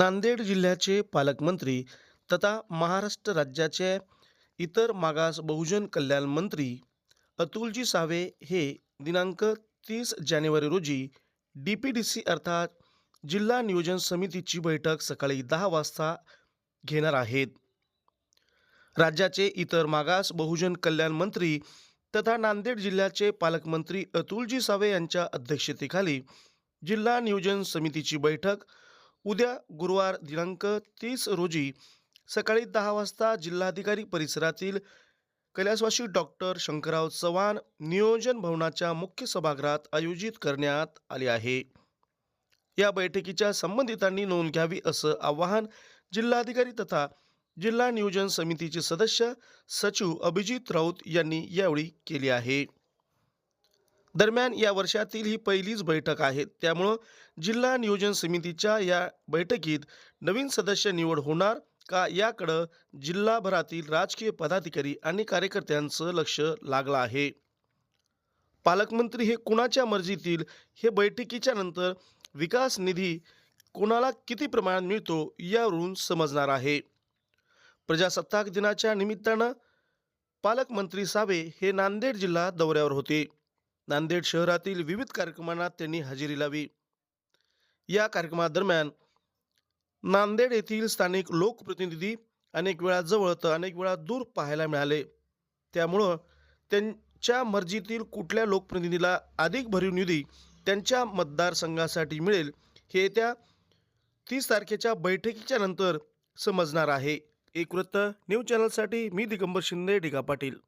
नांदेड जिल्ह्याचे पालकमंत्री तथा महाराष्ट्र राज्याचे इतर मागास बहुजन कल्याण मंत्री अतुलजी सावे हे दिनांक तीस जानेवारी रोजी डी पी डी सी अर्थात जिल्हा नियोजन समितीची बैठक सकाळी दहा वाजता घेणार आहेत. राज्याचे इतर मागास बहुजन कल्याण मंत्री तथा नांदेड जिल्ह्याचे पालकमंत्री अतुलजी सावे यांच्या अध्यक्षतेखाली जिल्हा नियोजन समितीची बैठक उद्या गुरुवार दिनांक तीस रोजी सकाळी दहा वाजता जिल्हाधिकारी परिसरातील कैलासवासी डॉक्टर शंकरराव चव्हाण नियोजन भवनाच्या मुख्य सभागृहात आयोजित करण्यात आले आहे. या बैठकीच्या संबंधितांनी नोंद घ्यावी असं आवाहन जिल्हाधिकारी तथा जिल्हा नियोजन समितीचे सदस्य सचिव अभिजित राऊत यांनी यावेळी केले आहे. दरम्यान या वर्षातील ही पहिलीच बैठक आहे. त्यामुळं जिल्हा नियोजन समितीच्या या बैठकीत नवीन सदस्य निवड होणार का याकडं जिल्हाभरातील राजकीय पदाधिकारी आणि कार्यकर्त्यांचं लक्ष लागलं आहे. पालकमंत्री हे कुणाच्या मर्जीतील? हे बैठकीच्या नंतर विकास निधी कोणाला किती प्रमाणात मिळतो यावरून समजणार आहे. प्रजासत्ताक दिनाच्या निमित्तानं पालकमंत्री सावे हे नांदेड जिल्हा दौऱ्यावर होते. नांदेड शहरातील विविध कार्यक्रमांना त्यांनी हजेरी लावी या कार्यक्रमादरम्यान नांदेड येथील स्थानिक लोकप्रतिनिधी अनेक वेळा जवळ तर अनेक वेळा दूर पाहायला मिळाले. त्यामुळं त्यांच्या मर्जीतील कुठल्या लोकप्रतिनिधीला अधिक भरीव निधी त्यांच्या मतदारसंघासाठी मिळेल हे येत्या तीस तारखेच्या बैठकीच्या नंतर समजणार आहे. एक वृत्त न्यूज चॅनलसाठी मी दिगंबर शिंदे डिगा पाटील